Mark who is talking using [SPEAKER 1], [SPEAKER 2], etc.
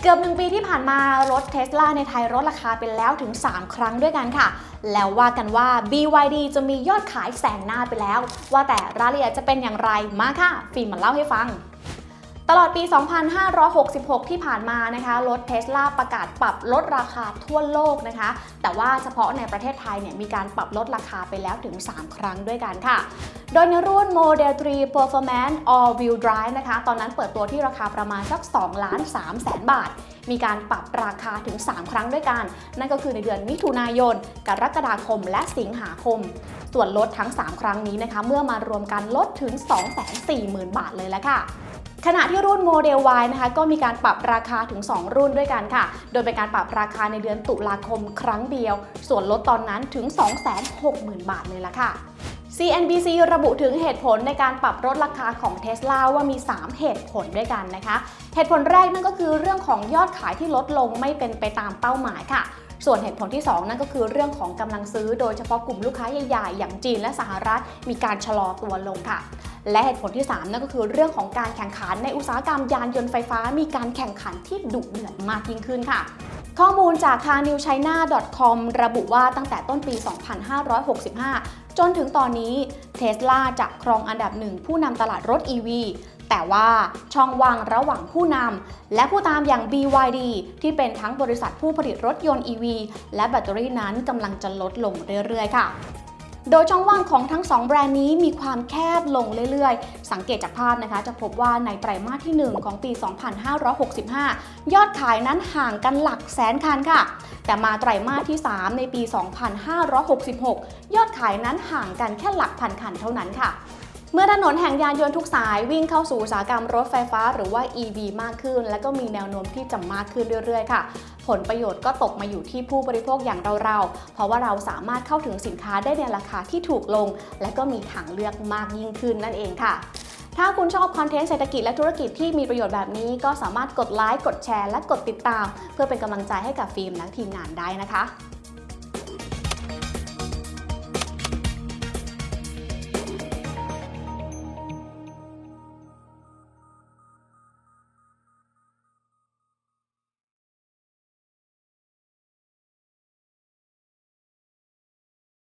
[SPEAKER 1] เกือบหนึ่งปีที่ผ่านมารถเทสลาในไทยลดราคาไปแล้วถึง 3 ครั้งด้วยกันค่ะ แล้วว่ากันว่า BYD จะมียอดขายแสงหน้าไปแล้ว ว่าแต่รายละเอียดจะเป็นอย่างไรมาค่ะ ฟิล์มมาเล่าให้ฟัง ตลอดปี 2566 ที่ผ่านมานะคะ รถเทสลาประกาศปรับลดราคาทั่วโลกนะคะ แต่ว่าเฉพาะในประเทศไทยเนี่ยมีการปรับลดราคาไปแล้วถึง 3 ครั้งด้วยกันค่ะ โดยในรุ่น Model 3 Performance All Wheel Drive นะคะ ตอนนั้นเปิดตัวที่ราคาประมาณสัก2ล้าน3แสนบาท มีการปรับราคาถึง 3 ครั้งด้วยกัน นั่นก็คือในเดือนมิถุนายน กรกฎาคม และสิงหาคม ส่วนลดทั้ง 3 ครั้งนี้นะคะ เมื่อมารวมกันลดถึง 240,000 บาทเลยแล้วค่ะ ขณะที่รุ่นโมเดล Y นะคะก็มีการปรับราคาถึง 2 รุ่นด้วยกันค่ะ โดยเป็นการปรับราคาในเดือนตุลาคมครั้งเดียว ส่วนลดตอนนั้นถึง 260,000 บาทเลยละค่ะ CNBC ระบุถึงเหตุผลในการปรับลดราคาของ Tesla ว่ามี 3 เหตุผลด้วยกันนะคะ เหตุผลแรกนั่นก็คือเรื่องของยอดขายที่ลดลงไม่เป็นไปตามเป้าหมายค่ะ ส่วนเหตุผลที่ 2 นั่นก็คือเรื่องของกำลังซื้อโดยเฉพาะกลุ่มลูกค้าใหญ่ๆ อย่างจีนและสหรัฐมีการชะลอตัวลงค่ะ และเหตุผลที่ 3 นั่นก็คือเรื่องของการแข่งขันในอุตสาหกรรมยานยนต์ไฟฟ้า มีการแข่งขันที่ดุเดือดมากยิ่งขึ้นค่ะข้อมูลจาก carnewchina.com ระบุว่าตั้งแต่ต้นปี 2565 จนถึงตอนนี้เทสลาจะครองอันดับหนึ่งผู้นำตลาดรถ EV แต่ว่าช่องว่างระหว่างผู้นำและผู้ตามอย่าง BYD ที่เป็นทั้งบริษัทผู้ผลิตรถยนต์ EV และแบตเตอรี่นั้นกำลังจะลดลงเรื่อยๆ ค่ะ โดยช่องว่างของทั้ง 2 แบรนด์นี้มีความแคบลงเรื่อยๆ สังเกตจากภาพนะคะ จะพบว่าในไตรมาสที่ 1 ของปี 2565 ยอดขายนั้นห่างกันหลักแสนคันค่ะ แต่มาไตรมาสที่ 3 ในปี 2566 ยอดขายนั้นห่างกันแค่หลักพันคันเท่านั้นค่ะ เมื่อถนนแห่งยานยนต์ทุกสายวิ่งเข้าสู่อุตสาหกรรมรถไฟฟ้าหรือว่า EV มากขึ้น และก็มีแนวโน้มที่จะมากขึ้นเรื่อยๆ ค่ะ ผลประโยชน์ก็ตกมาอยู่ที่ผู้บริโภคอย่างเราๆ เพราะว่าเราสามารถเข้าถึงสินค้าได้ในราคาที่ถูกลง และก็มีทางเลือกมากยิ่งขึ้นนั่นเองค่ะถ้าคุณชอบคอนเทนต์เศรษฐกิจและธุรกิจที่มีประโยชน์แบบนี้ ก็สามารถกดไลค์ กดแชร์ และกดติดตาม เพื่อเป็นกำลังใจให้กับฟิล์มและทีมงานได้นะคะ